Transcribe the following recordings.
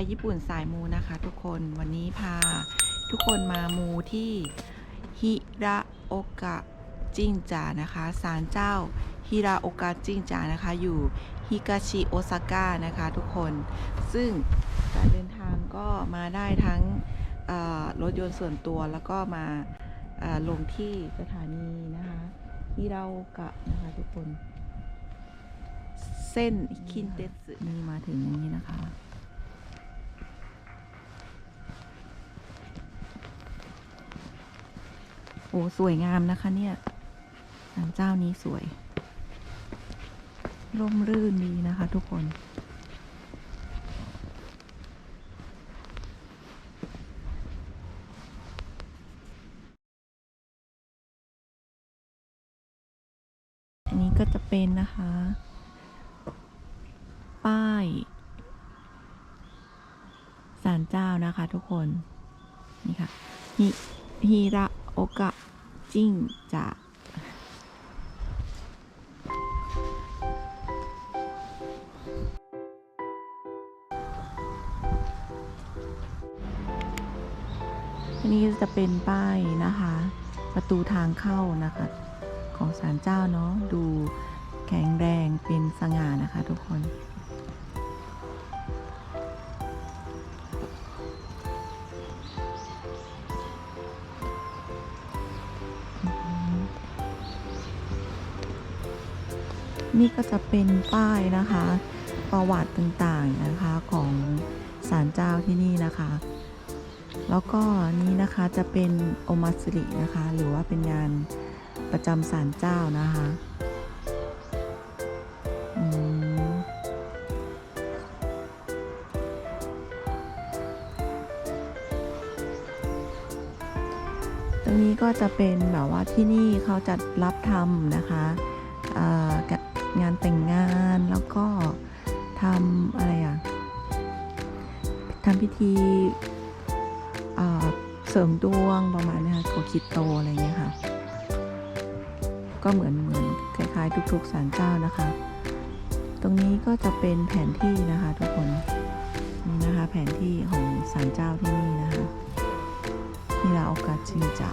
ยญี่ปุ่นสายมูนะคะทุกคนวันนี้พาทุกคนมามูที่ฮิระโอกะจิงจานะคะศาลเจ้าฮิระโอกะจิงจานะคะ อยู่ฮิกาชิโอซาก้านะคะทุกคน ซึ่งการเดินทางก็มาได้ทั้งรถยนต์ส่วนตัวแล้วก็มาลงที่สถานีนะคะฮิระโอกะนะคะทุกคน เส้นคินเตสึนี่มาถึงอย่างนี้นะคะ โอ้สวยงามนะคะเนี่ยศาลเจ้านี้สวย ร่มรื่นดีนะคะทุกคน อันนี้ก็จะเป็นนะคะ ป้ายศาลเจ้านะคะทุกคน นี่ค่ะฮิฮิระ อกะจิ้งจะอันนี้จะเป็นป้ายนะคะ ประตูทางเข้านะคะ ของศาลเจ้าเนาะดูแข็งแรงเป็นสง่านะคะทุกคน นี่ก็จะเป็นป้ายนะคะ ประวัติต่างๆนะคะของศาลเจ้าที่นี่นะคะ แล้วก็นี้นะคะจะเป็นโอมาสรินะคะ หรือว่าเป็นงานประจำศาลเจ้านะคะตรงนี้ก็จะเป็นแบบว่าที่นี่เขาจะรับทำนะคะอ่องาน แต่งงานแล้วก็ทำอะไรอะทำพิธีเสริมดวงประมาณนี้ค่ะโคคิดโตอะไรเงี้ยค่ะ ก็เหมือนเหมือนคล้ายๆ ทุกๆศาลเจ้านะคะ ตรงนี้ก็จะเป็นแผนที่นะคะ ทุกคนนี่นะคะแผนที่ของศาลเจ้าที่นี่นะคะที่เราโอกาสจิงจะ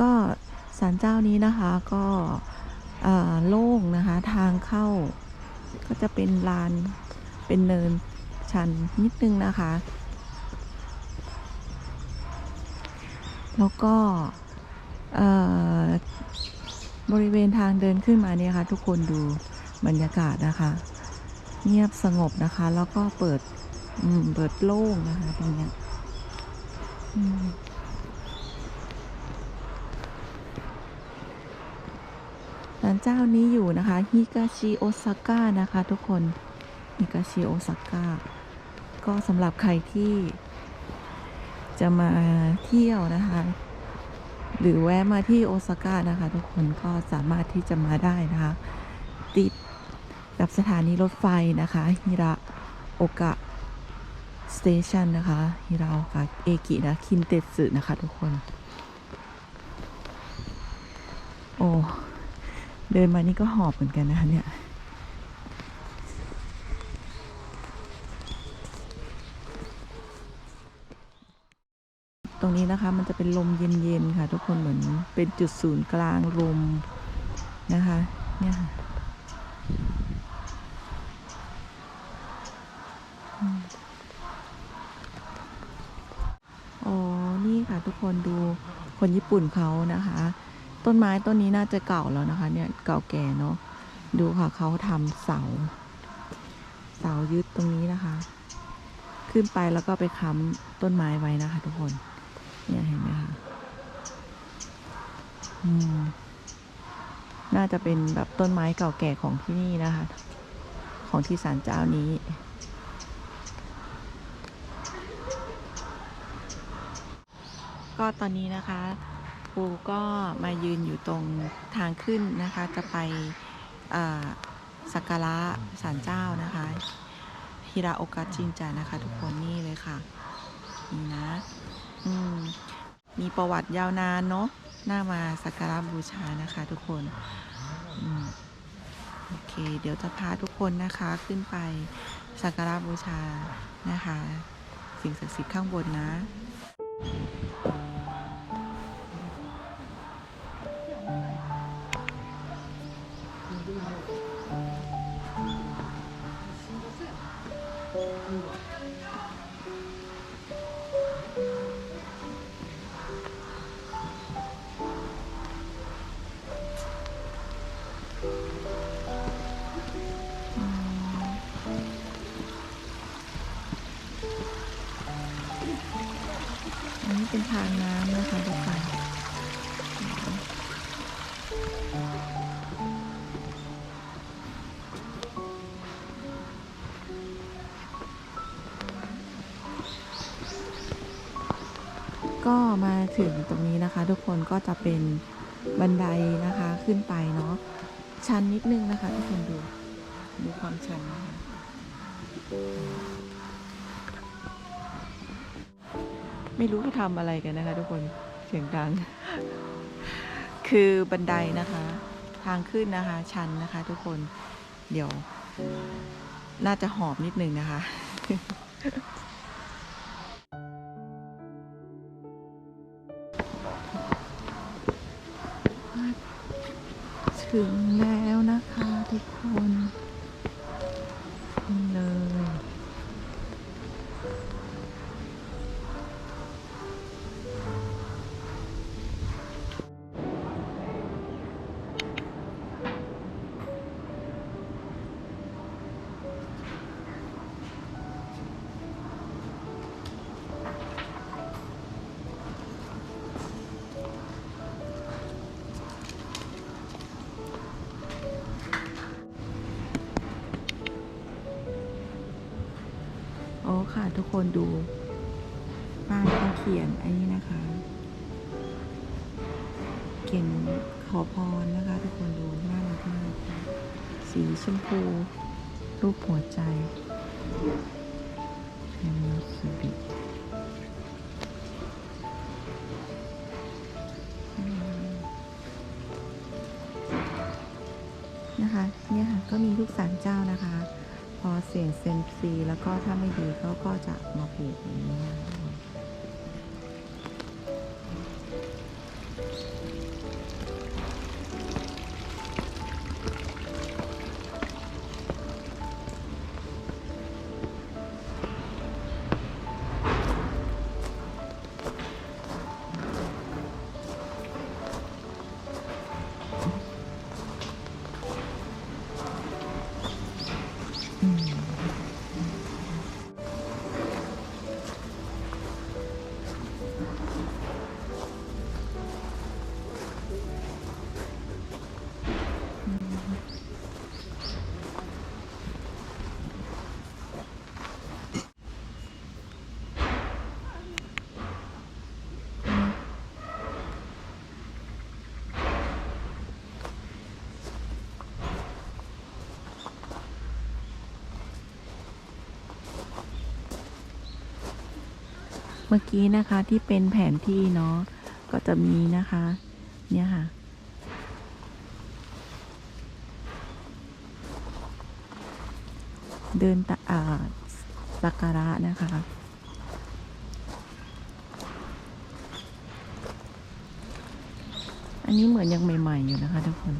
ก็ศาลเจ้านี้นะคะก็โล่งนะคะ ทางเข้าก็จะเป็นลานเป็นเนินชันนิดนึงนะคะ แล้วก็บริเวณทางเดินขึ้นมาเนี่ยค่ะ ทุกคนดูบรรยากาศนะคะ เงียบสงบนะคะ แล้วก็เปิดเปิดโล่งนะคะตรงเนี้ยอืมศาลเจ้านี้อยู่นะคะฮิกาชิโอซาก้านะคะทุกคนฮิกาชิโอซาก้าก็สำหรับใครที่จะมาเที่ยวนะคะ หรือแวะมาที่โอซาก้านะคะ ทุกคนก็สามารถที่จะมาได้นะคะ ติดกับสถานีรถไฟนะคะฮิระโอกะสเตชันนะคะฮิระโอกะเอกินะคินเตสึนะคะทุกคน โอ้ เดินมานี่ก็หอบเหมือนกันนะคะเนี่ยตรงนี้นะคะมันจะเป็นลมเย็นๆค่ะ ทุกคนเหมือนเป็นจุดศูนย์กลางลมนะคะเนี่ยค่ะอ๋อ นี่ค่ะทุกคนดูคนญี่ปุ่นเขานะคะ ต้นไม้ต้นนี้น่าจะเก่าแล้วนะคะ เนี่ยเก่าแก่เนาะดูค่ะเขาทำเสา เสายึดตรงนี้นะคะ ขึ้นไปแล้วก็ไปค้ำต้นไม้ไว้นะคะ ทุกคน เนี่ยเห็นไหมคะอืมน่าจะเป็นแบบต้นไม้เก่าแก่ของที่นี่นะคะ ของที่ศาลเจ้านี้ก็ตอนนี้นะคะ ปูก็มายืนอยู่ตรงทางขึ้นนะคะ จะไปสักการะศาลเจ้านะคะฮิราโอกะจินจานะคะ ทุกคนนี่เลยค่ะ นี่นะ อืม มีประวัติยาวนานเนาะน่ามาสักการะบูชานะคะ ทุกคนอืมโอเค เดี๋ยวจะพาทุกคนนะคะขึ้นไปสักการะบูชานะคะ สิ่งศักดิ์สิทธิ์ข้างบนนะ อันนี้เป็นทางน้ ก็มาถึงตรงนี้นะคะ ทุกคนก็จะเป็นบันไดนะคะขึ้นไปเนาะชันนิดนึงนะคะ ทุกคนดูดูความชันนะคะไม่รู้เขาทำอะไรกันนะคะ ทุกคนเสียงดัง คือบันไดนะคะ ทางขึ้นนะคะ ชันนะคะ ทุกคนเดี๋ยว น่าจะหอบนิดนึงนะคะ ถึงแล้วนะคะทุกคน ทุกคนดูป้ายเขาเขียนอันนี้นะคะ เขียนขอพรนะคะ ทุกคนดูน่ารักมากสีชมพู รูปหัวใจแอนนิคิบินะคะ เนี่ยค่ะ ก็มีลูกสารเจ้านะคะ พอเสียงเซมซีแล้วก็ถ้าไม่ดีเขาก็จะมาผูก เมื่อกี้นะคะที่เป็นแผนที่เนาะก็จะมีนะคะ เนี่ยค่ะ เดินตะอาดสักการะนะคะอันนี้เหมือนยังใหม่ ๆ อยู่นะคะทุกคน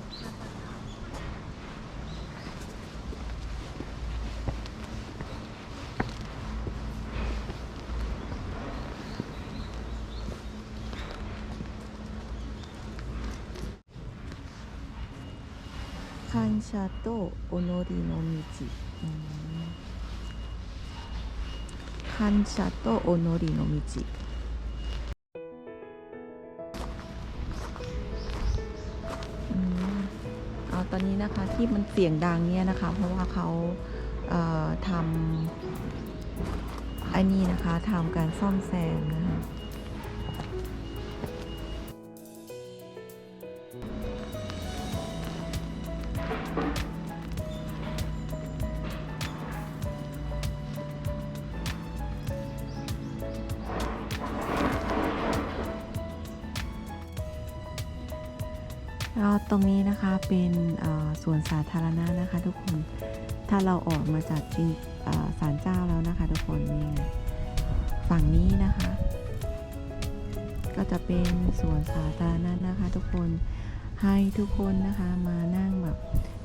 感謝と己の道うん感謝と己の道อืมเอาตอนนี้นะคะที่มันเสียงดังเนี่ยนะคะ เพราะว่าเขาเอ่อทำไอ้นี่นะคะทำการซ่อมแซมนะคะ ก็ตรงนี้นะคะเป็นสวนสาธารณะนะคะทุกคน ถ้าเราออกมาจากจิงเอ่ศาลเจ้าแล้วนะคะ ทุกคนนี่ฝั่งนี้นะคะ ก็จะเป็นสวนสาธารณะนะคะ ทุกคนให้ทุกคนนะคะมานั่งแบบ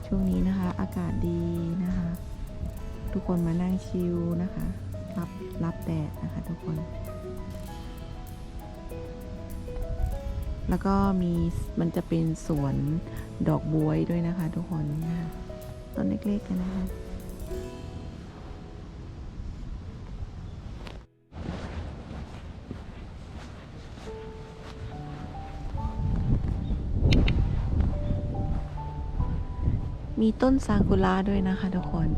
ช่วงนี้นะคะ อากาศดีนะคะ ทุกคนมานั่งชิลนะคะ รับรับแดดนะคะ ทุกคน แล้วก็มีมันจะเป็นสวนดอกบวยด้วยนะคะ ทุกคนต้นเล็กๆกันนะคะมีต้นซากุระด้วยนะคะทุกคน